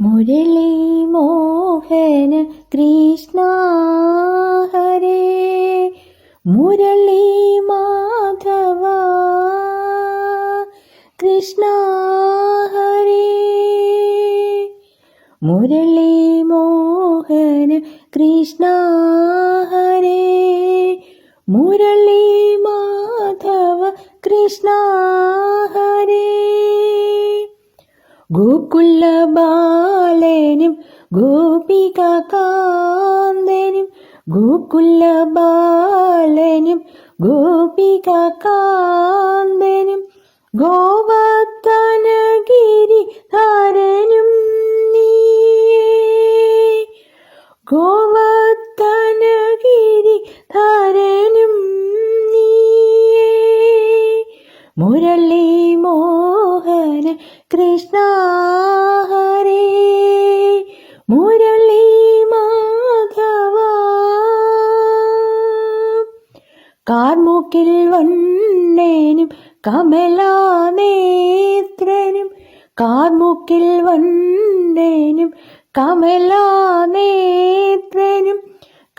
മുരളി മോഹന കൃഷ്ണ ഹരേ. മുരളി മാധവ കൃഷ്ണ ഹരേ. മുരളി മോഹന കൃഷ്ണ ഹരേ. മുരളി മാധവ കൃഷ്ണ ഹരേ. ഗോകുല ബാലനും ഗോപിക കാന്തനും ഗോകുല ബാലനും ഗോപിക കാന്തനും ഗോവത്തനഗിരി താരനും നീ ഗോവത്തനഗിരി നീയേ. മുരളി മോഹന കൃഷ്ണ ഹരേ. മുരളി മാധവ. കാർമുക്കിൽ വണ്ണേനും കമലാനേത്രനും. കാർമുക്കിൽ വണ്ണേനും കമലാനേത്രനും.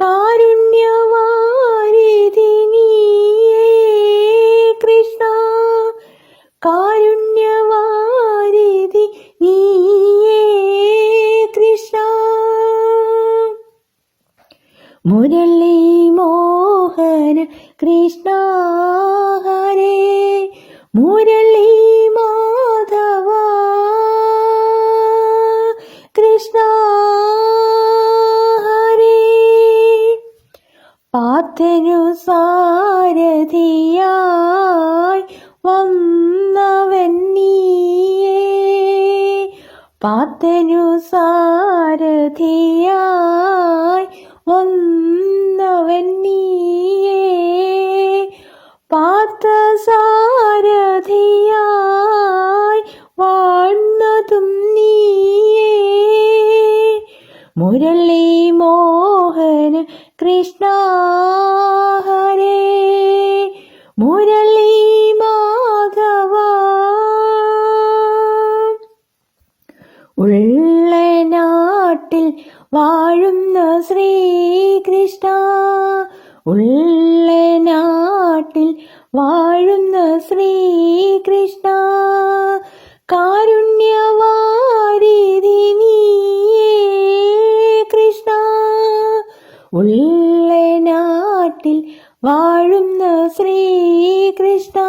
കാരുണ്യവാരിധി മുരളി മോഹന കൃഷ്ണ ഹരേ. മുരളി മാധവ കൃഷ്ണ ഹരേ. പാത്തരു സാരഥിയായി വന്നവൻ പാത്തനു സാരഥിയായി വന്നവൻ നീയേ പാത്ത സാരഥിയായി വാഴ്ന്നതും നീയേ. മുരളി മോഹന കൃഷ്ണ ഉള്ളനാട്ടിൽ വാഴുന്ന ശ്രീകൃഷ്ണ. ഉള്ള നാട്ടിൽ വാഴുന്ന ശ്രീകൃഷ്ണ. കാരുണ്യവാരിധി കൃഷ്ണ. ഉള്ള നാട്ടിൽ വാഴുന്ന ശ്രീകൃഷ്ണ.